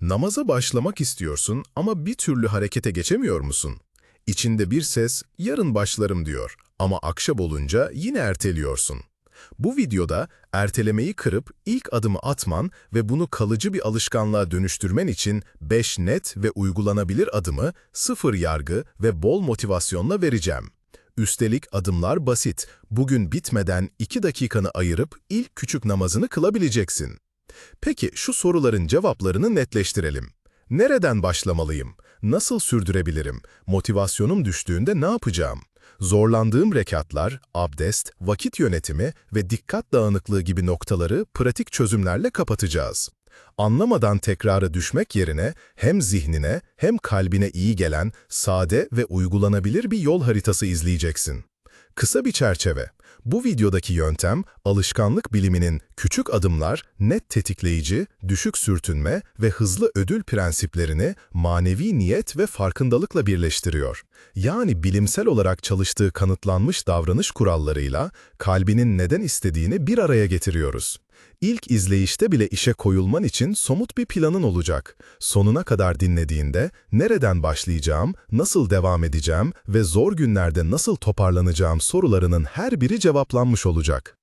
Namaza başlamak istiyorsun ama bir türlü harekete geçemiyor musun? İçinde bir ses, yarın başlarım diyor ama akşam olunca yine erteliyorsun. Bu videoda ertelemeyi kırıp ilk adımı atman ve bunu kalıcı bir alışkanlığa dönüştürmen için 5 net ve uygulanabilir adımı sıfır yargı ve bol motivasyonla vereceğim. Üstelik adımlar basit. Bugün bitmeden 2 dakikanı ayırıp ilk küçük namazını kılabileceksin. Peki şu soruların cevaplarını netleştirelim. Nereden başlamalıyım? Nasıl sürdürebilirim? Motivasyonum düştüğünde ne yapacağım? Zorlandığım rekatlar, abdest, vakit yönetimi ve dikkat dağınıklığı gibi noktaları pratik çözümlerle kapatacağız. Anlamadan tekrara düşmek yerine hem zihnine hem kalbine iyi gelen, sade ve uygulanabilir bir yol haritası izleyeceksin. Kısa bir çerçeve. Bu videodaki yöntem, alışkanlık biliminin küçük adımlar, net tetikleyici, düşük sürtünme ve hızlı ödül prensiplerini manevi niyet ve farkındalıkla birleştiriyor. Yani bilimsel olarak çalıştığı kanıtlanmış davranış kurallarıyla kalbinin neden istediğini bir araya getiriyoruz. İlk izleyişte bile işe koyulman için somut bir planın olacak. Sonuna kadar dinlediğinde nereden başlayacağım, nasıl devam edeceğim ve zor günlerde nasıl toparlanacağım sorularının her biri cevaplanmış olacak.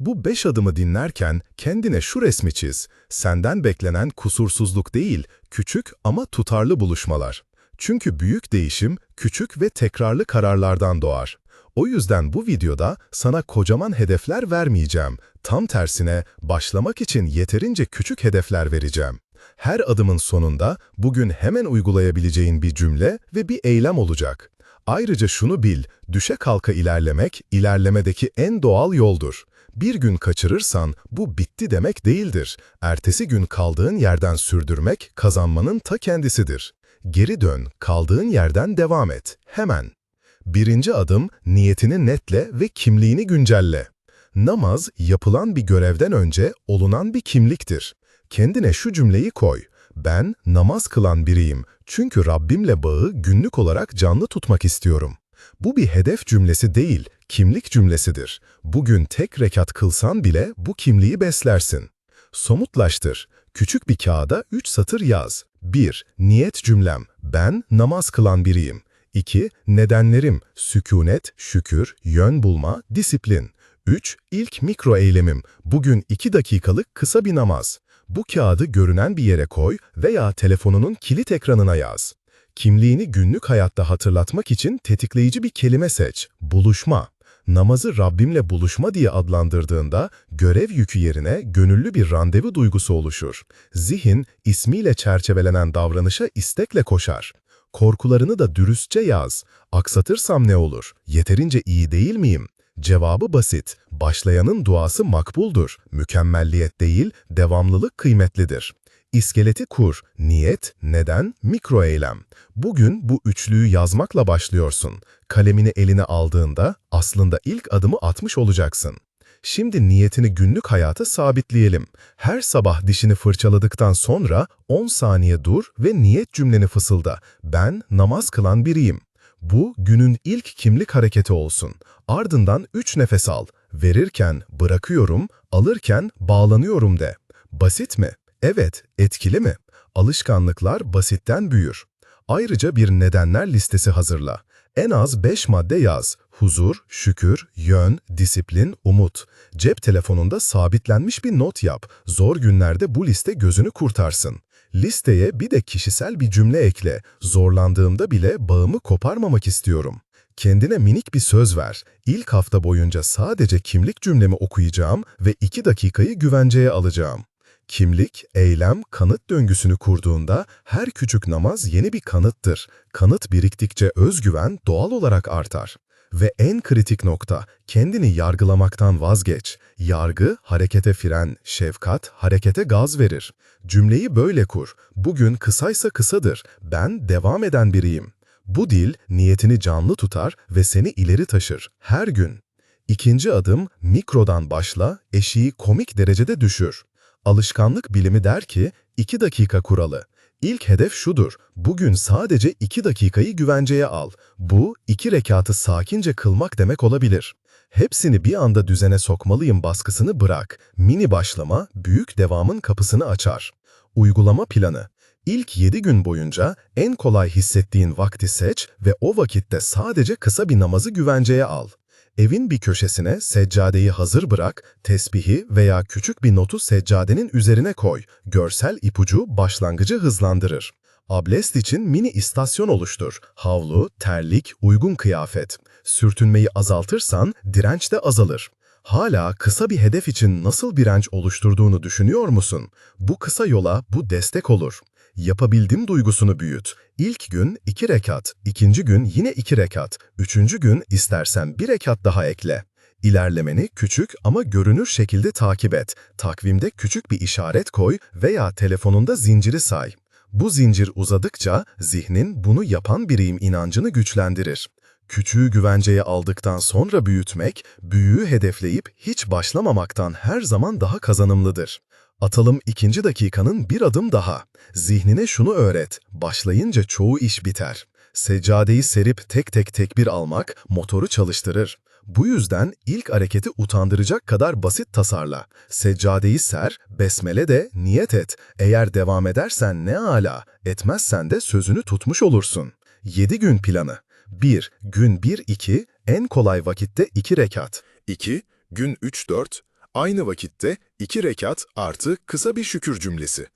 Bu beş adımı dinlerken kendine şu resmi çiz. Senden beklenen kusursuzluk değil, küçük ama tutarlı buluşmalar. Çünkü büyük değişim küçük ve tekrarlı kararlardan doğar. O yüzden bu videoda sana kocaman hedefler vermeyeceğim. Tam tersine başlamak için yeterince küçük hedefler vereceğim. Her adımın sonunda bugün hemen uygulayabileceğin bir cümle ve bir eylem olacak. Ayrıca şunu bil, düşe kalka ilerlemek, ilerlemedeki en doğal yoldur. Bir gün kaçırırsan bu bitti demek değildir. Ertesi gün kaldığın yerden sürdürmek kazanmanın ta kendisidir. Geri dön, kaldığın yerden devam et. Hemen. Birinci adım, niyetini netle ve kimliğini güncelle. Namaz, yapılan bir görevden önce olunan bir kimliktir. Kendine şu cümleyi koy. Ben namaz kılan biriyim çünkü Rabbimle bağı günlük olarak canlı tutmak istiyorum. Bu bir hedef cümlesi değil, kimlik cümlesidir. Bugün tek rekat kılsan bile bu kimliği beslersin. Somutlaştır. Küçük bir kağıda 3 satır yaz. 1. Niyet cümlem. Ben namaz kılan biriyim. 2. Nedenlerim. Sükunet, şükür, yön bulma, disiplin. 3. İlk mikro eylemim. Bugün 2 dakikalık kısa bir namaz. Bu kağıdı görünen bir yere koy veya telefonunun kilit ekranına yaz. Kimliğini günlük hayatta hatırlatmak için tetikleyici bir kelime seç. Buluşma. Namazı Rabbimle buluşma diye adlandırdığında görev yükü yerine gönüllü bir randevu duygusu oluşur. Zihin, ismiyle çerçevelenen davranışa istekle koşar. Korkularını da dürüstçe yaz. Aksatırsam ne olur? Yeterince iyi değil miyim? Cevabı basit. Başlayanın duası makbuldur. Mükemmelliyet değil, devamlılık kıymetlidir. İskeleti kur, niyet, neden, mikro eylem. Bugün bu üçlüyü yazmakla başlıyorsun. Kalemini eline aldığında aslında ilk adımı atmış olacaksın. Şimdi niyetini günlük hayata sabitleyelim. Her sabah dişini fırçaladıktan sonra 10 saniye dur ve niyet cümleni fısılda. Ben namaz kılan biriyim. Bu günün ilk kimlik hareketi olsun. Ardından 3 nefes al. Verirken bırakıyorum, alırken bağlanıyorum de. Basit mi? Evet, etkili mi? Alışkanlıklar basitten büyür. Ayrıca bir nedenler listesi hazırla. En az 5 madde yaz. Huzur, şükür, yön, disiplin, umut. Cep telefonunda sabitlenmiş bir not yap. Zor günlerde bu liste gözünü kurtarsın. Listeye bir de kişisel bir cümle ekle. Zorlandığımda bile bağımı koparmamak istiyorum. Kendine minik bir söz ver. İlk hafta boyunca sadece kimlik cümlemi okuyacağım ve 2 dakikayı güvenceye alacağım. Kimlik, eylem, kanıt döngüsünü kurduğunda her küçük namaz yeni bir kanıttır. Kanıt biriktikçe özgüven doğal olarak artar. Ve en kritik nokta, kendini yargılamaktan vazgeç. Yargı, harekete fren, şefkat, harekete gaz verir. Cümleyi böyle kur. Bugün kısaysa kısadır. Ben devam eden biriyim. Bu dil, niyetini canlı tutar ve seni ileri taşır. Her gün. İkinci adım, mikrodan başla, eşiği komik derecede düşür. Alışkanlık bilimi der ki 2 dakika kuralı. İlk hedef şudur, bugün sadece 2 dakikayı güvenceye al. Bu, iki rekatı sakince kılmak demek olabilir. Hepsini bir anda düzene sokmalıyım baskısını bırak. Mini başlama, büyük devamın kapısını açar. Uygulama planı. İlk 7 gün boyunca en kolay hissettiğin vakti seç ve o vakitte sadece kısa bir namazı güvenceye al. Evin bir köşesine seccadeyi hazır bırak, tesbihi veya küçük bir notu seccadenin üzerine koy. Görsel ipucu başlangıcı hızlandırır. Abdest için mini istasyon oluştur. Havlu, terlik, uygun kıyafet. Sürtünmeyi azaltırsan direnç de azalır. Hala kısa bir hedef için nasıl direnç oluşturduğunu düşünüyor musun? Bu kısa yola bu destek olur. Yapabildim duygusunu büyüt. İlk gün iki rekat, ikinci gün yine iki rekat, üçüncü gün istersen bir rekat daha ekle. İlerlemeni küçük ama görünür şekilde takip et. Takvimde küçük bir işaret koy veya telefonunda zinciri say. Bu zincir uzadıkça zihnin bunu yapan biriyim inancını güçlendirir. Küçüğü güvenceye aldıktan sonra büyütmek, büyüğü hedefleyip hiç başlamamaktan her zaman daha kazanımlıdır. Atalım ikinci dakikanın bir adım daha. Zihnine şunu öğret, başlayınca çoğu iş biter. Seccadeyi serip tek tek tekbir almak motoru çalıştırır. Bu yüzden ilk hareketi utandıracak kadar basit tasarla. Seccadeyi ser, besmele de niyet et. Eğer devam edersen ne ala, etmezsen de sözünü tutmuş olursun. 7 gün planı. 1. Gün 1-2, en kolay vakitte 2 rekat. 2. Gün 3-4, aynı vakitte 2 rekat artı kısa bir şükür cümlesi.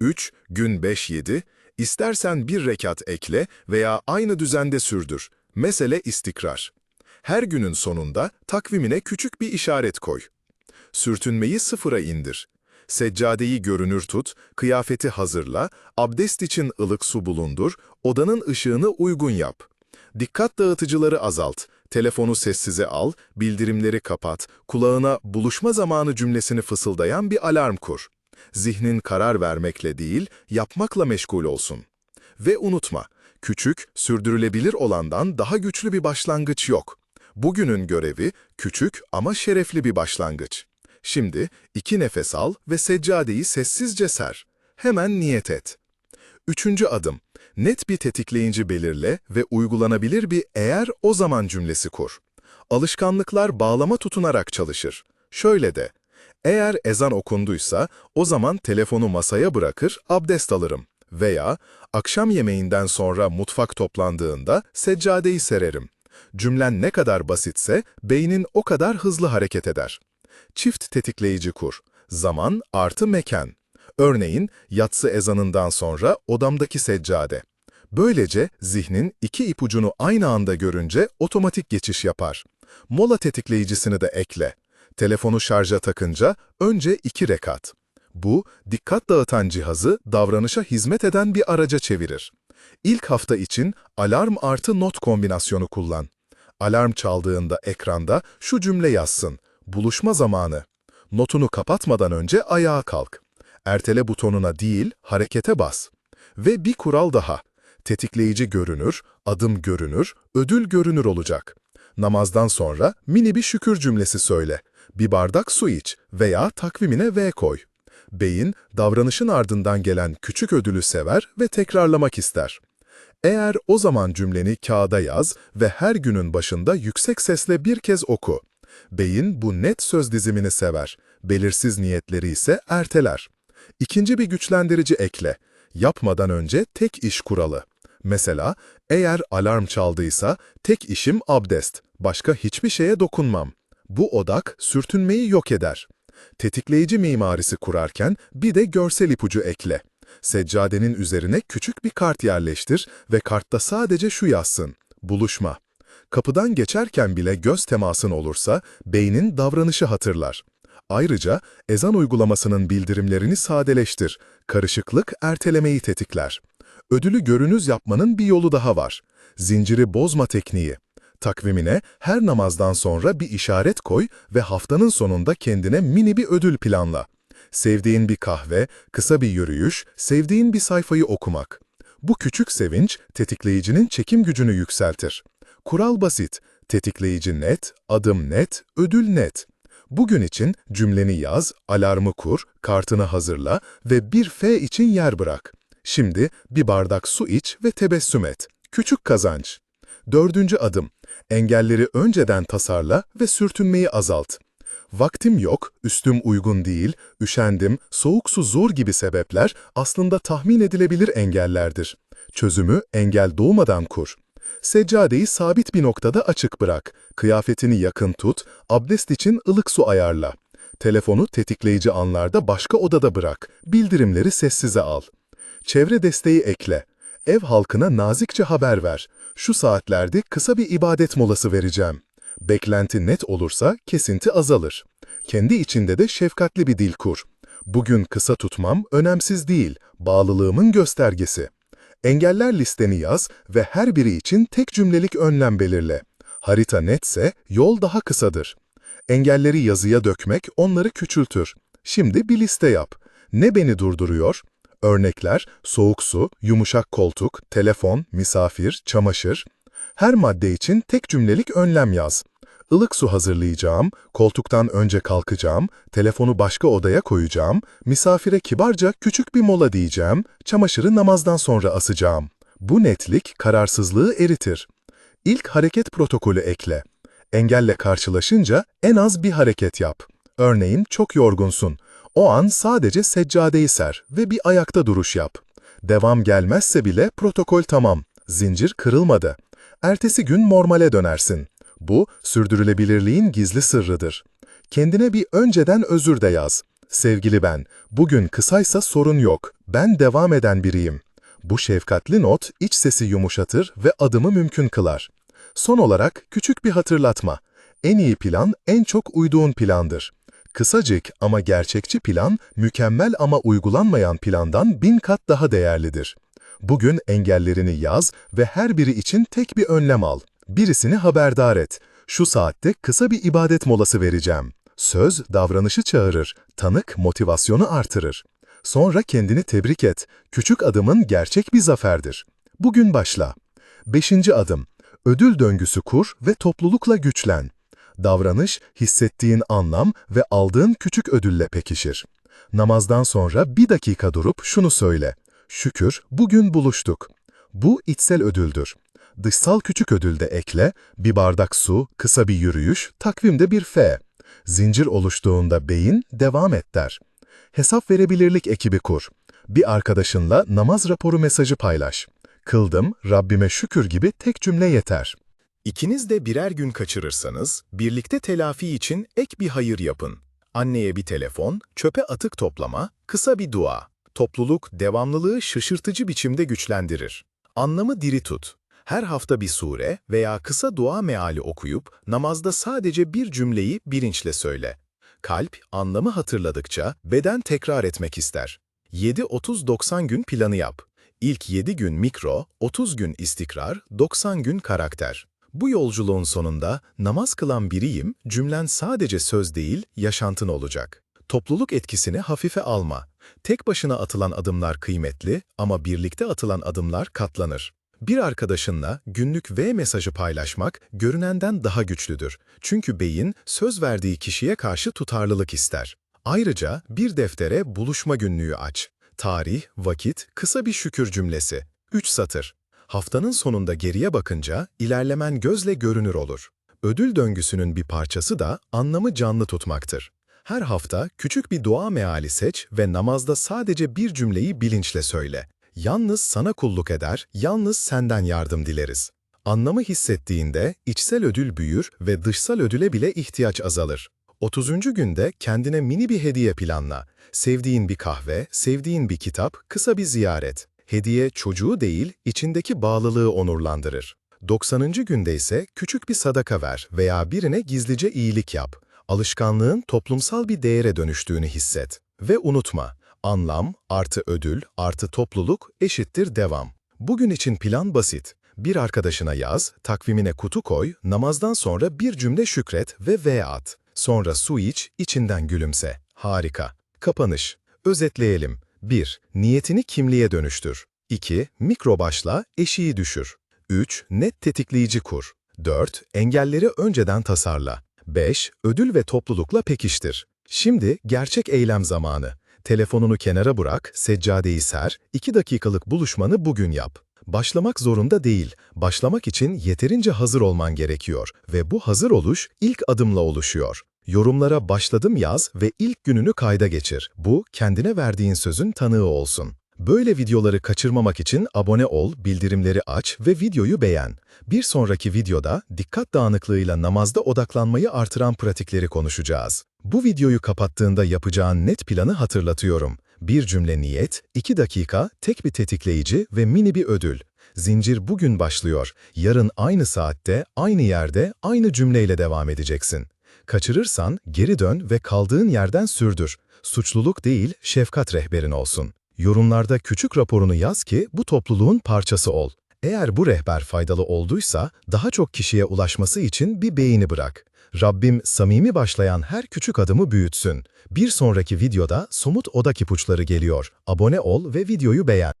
3. Gün 5-7, istersen bir rekat ekle veya aynı düzende sürdür. Mesele istikrar. Her günün sonunda takvimine küçük bir işaret koy. Sürtünmeyi sıfıra indir. Seccadeyi görünür tut, kıyafeti hazırla, abdest için ılık su bulundur, odanın ışığını uygun yap. Dikkat dağıtıcıları azalt, telefonu sessize al, bildirimleri kapat, kulağına buluşma zamanı cümlesini fısıldayan bir alarm kur. Zihnin karar vermekle değil, yapmakla meşgul olsun. Ve unutma, küçük, sürdürülebilir olandan daha güçlü bir başlangıç yok. Bugünün görevi küçük ama şerefli bir başlangıç. Şimdi iki nefes al ve seccadeyi sessizce ser. Hemen niyet et. Üçüncü adım, net bir tetikleyici belirle ve uygulanabilir bir eğer o zaman cümlesi kur. Alışkanlıklar bağlama tutunarak çalışır. Şöyle de, eğer ezan okunduysa o zaman telefonu masaya bırakır, abdest alırım. Veya akşam yemeğinden sonra mutfak toplandığında seccadeyi sererim. Cümlen ne kadar basitse beynin o kadar hızlı hareket eder. Çift tetikleyici kur. Zaman artı mekan. Örneğin yatsı ezanından sonra odamdaki seccade. Böylece zihnin iki ipucunu aynı anda görünce otomatik geçiş yapar. Mola tetikleyicisini de ekle. Telefonu şarja takınca önce iki rekat. Bu, dikkat dağıtan cihazı davranışa hizmet eden bir araca çevirir. İlk hafta için alarm artı not kombinasyonu kullan. Alarm çaldığında ekranda şu cümle yazsın. Buluşma zamanı. Notunu kapatmadan önce ayağa kalk. Ertele butonuna değil, harekete bas. Ve bir kural daha. Tetikleyici görünür, adım görünür, ödül görünür olacak. Namazdan sonra mini bir şükür cümlesi söyle. Bir bardak su iç veya takvimine V koy. Beyin, davranışın ardından gelen küçük ödülü sever ve tekrarlamak ister. Eğer o zaman cümleni kağıda yaz ve her günün başında yüksek sesle bir kez oku. Beyin bu net söz dizimini sever, belirsiz niyetleri ise erteler. İkinci bir güçlendirici ekle. Yapmadan önce tek iş kuralı. Mesela, eğer alarm çaldıysa tek işim abdest, başka hiçbir şeye dokunmam. Bu odak sürtünmeyi yok eder. Tetikleyici mimarisi kurarken bir de görsel ipucu ekle. Seccadenin üzerine küçük bir kart yerleştir ve kartta sadece şu yazsın, buluşma. Kapıdan geçerken bile göz temasın olursa beynin davranışı hatırlar. Ayrıca ezan uygulamasının bildirimlerini sadeleştir, karışıklık ertelemeyi tetikler. Ödülü görünüz yapmanın bir yolu daha var. Zinciri bozma tekniği. Takvimine her namazdan sonra bir işaret koy ve haftanın sonunda kendine mini bir ödül planla. Sevdiğin bir kahve, kısa bir yürüyüş, sevdiğin bir sayfayı okumak. Bu küçük sevinç tetikleyicinin çekim gücünü yükseltir. Kural basit, tetikleyici net, adım net, ödül net. Bugün için cümleni yaz, alarmı kur, kartını hazırla ve bir F için yer bırak. Şimdi bir bardak su iç ve tebessüm et. Küçük kazanç. Dördüncü adım. Engelleri önceden tasarla ve sürtünmeyi azalt. Vaktim yok, üstüm uygun değil, üşendim, soğuk su zor gibi sebepler aslında tahmin edilebilir engellerdir. Çözümü engel doğmadan kur. Seccadeyi sabit bir noktada açık bırak. Kıyafetini yakın tut, abdest için ılık su ayarla. Telefonu tetikleyici anlarda başka odada bırak. Bildirimleri sessize al. Çevre desteği ekle. Ev halkına nazikçe haber ver. Şu saatlerde kısa bir ibadet molası vereceğim. Beklenti net olursa kesinti azalır. Kendi içinde de şefkatli bir dil kur. Bugün kısa tutmam önemsiz değil, bağlılığımın göstergesi. Engeller listeni yaz ve her biri için tek cümlelik önlem belirle. Harita netse yol daha kısadır. Engelleri yazıya dökmek onları küçültür. Şimdi bir liste yap. Ne beni durduruyor? Örnekler, soğuk su, yumuşak koltuk, telefon, misafir, çamaşır. Her madde için tek cümlelik önlem yaz. Ilık su hazırlayacağım, koltuktan önce kalkacağım, telefonu başka odaya koyacağım, misafire kibarca küçük bir mola diyeceğim, çamaşırı namazdan sonra asacağım. Bu netlik kararsızlığı eritir. İlk hareket protokolü ekle. Engelle karşılaşınca en az bir hareket yap. Örneğin çok yorgunsun. O an sadece seccadeyi ser ve bir ayakta duruş yap. Devam gelmezse bile protokol tamam. Zincir kırılmadı. Ertesi gün normale dönersin. Bu, sürdürülebilirliğin gizli sırrıdır. Kendine bir önceden özür de yaz. Sevgili ben, bugün kısaysa sorun yok. Ben devam eden biriyim. Bu şefkatli not iç sesi yumuşatır ve adımı mümkün kılar. Son olarak küçük bir hatırlatma. En iyi plan en çok uyduğun plandır. Kısacık ama gerçekçi plan, mükemmel ama uygulanmayan plandan bin kat daha değerlidir. Bugün engellerini yaz ve her biri için tek bir önlem al. Birisini haberdar et. Şu saatte kısa bir ibadet molası vereceğim. Söz davranışı çağırır, tanık motivasyonu artırır. Sonra kendini tebrik et. Küçük adımın gerçek bir zaferdir. Bugün başla. Beşinci adım. Ödül döngüsü kur ve toplulukla güçlen. Davranış, hissettiğin anlam ve aldığın küçük ödülle pekişir. Namazdan sonra bir dakika durup şunu söyle. Şükür, bugün buluştuk. Bu içsel ödüldür. Dışsal küçük ödül de ekle, bir bardak su, kısa bir yürüyüş, takvimde bir F. Zincir oluştuğunda beyin devam et der. Hesap verebilirlik ekibi kur. Bir arkadaşınla namaz raporu mesajı paylaş. Kıldım, Rabbime şükür gibi tek cümle yeter. İkiniz de birer gün kaçırırsanız, birlikte telafi için ek bir hayır yapın. Anneye bir telefon, çöpe atık toplama, kısa bir dua. Topluluk, devamlılığı şaşırtıcı biçimde güçlendirir. Anlamı diri tut. Her hafta bir sure veya kısa dua meali okuyup, namazda sadece bir cümleyi bilinçle söyle. Kalp, anlamı hatırladıkça beden tekrar etmek ister. 7-30-90 gün planı yap. İlk 7 gün mikro, 30 gün istikrar, 90 gün karakter. Bu yolculuğun sonunda namaz kılan biriyim, cümlen sadece söz değil, yaşantın olacak. Topluluk etkisini hafife alma. Tek başına atılan adımlar kıymetli ama birlikte atılan adımlar katlanır. Bir arkadaşınla günlük V mesajı paylaşmak görünenden daha güçlüdür. Çünkü beyin söz verdiği kişiye karşı tutarlılık ister. Ayrıca bir deftere buluşma günlüğü aç. Tarih, vakit, kısa bir şükür cümlesi. 3 satır. Haftanın sonunda geriye bakınca ilerlemen gözle görünür olur. Ödül döngüsünün bir parçası da anlamı canlı tutmaktır. Her hafta küçük bir dua meali seç ve namazda sadece bir cümleyi bilinçle söyle. Yalnız sana kulluk eder, yalnız senden yardım dileriz. Anlamı hissettiğinde içsel ödül büyür ve dışsal ödüle bile ihtiyaç azalır. 30. günde kendine mini bir hediye planla. Sevdiğin bir kahve, sevdiğin bir kitap, kısa bir ziyaret. Hediye çocuğu değil, içindeki bağlılığı onurlandırır. 90. günde ise küçük bir sadaka ver veya birine gizlice iyilik yap. Alışkanlığın toplumsal bir değere dönüştüğünü hisset. Ve unutma, anlam artı ödül artı topluluk eşittir devam. Bugün için plan basit. Bir arkadaşına yaz, takvimine kutu koy, namazdan sonra bir cümle şükret ve V at. Sonra su iç, içinden gülümse. Harika. Kapanış. Özetleyelim. 1. Niyetini kimliğe dönüştür. 2. Mikro başla, eşiği düşür. 3. Net tetikleyici kur. 4. Engelleri önceden tasarla. 5. Ödül ve toplulukla pekiştir. Şimdi gerçek eylem zamanı. Telefonunu kenara bırak, seccadeyi ser, 2 dakikalık buluşmanı bugün yap. Başlamak zorunda değil. Başlamak için yeterince hazır olman gerekiyor ve bu hazır oluş ilk adımla oluşuyor. Yorumlara başladım yaz ve ilk gününü kayda geçir. Bu kendine verdiğin sözün tanığı olsun. Böyle videoları kaçırmamak için abone ol, bildirimleri aç ve videoyu beğen. Bir sonraki videoda dikkat dağınıklığıyla namazda odaklanmayı artıran pratikleri konuşacağız. Bu videoyu kapattığında yapacağın net planı hatırlatıyorum. Bir cümle niyet, iki dakika, tek bir tetikleyici ve mini bir ödül. Zincir bugün başlıyor. Yarın aynı saatte, aynı yerde, aynı cümleyle devam edeceksin. Kaçırırsan geri dön ve kaldığın yerden sürdür. Suçluluk değil, şefkat rehberin olsun. Yorumlarda küçük raporunu yaz ki bu topluluğun parçası ol. Eğer bu rehber faydalı olduysa daha çok kişiye ulaşması için bir beğeni bırak. Rabbim samimi başlayan her küçük adımı büyütsün. Bir sonraki videoda somut odak ipuçları geliyor. Abone ol ve videoyu beğen.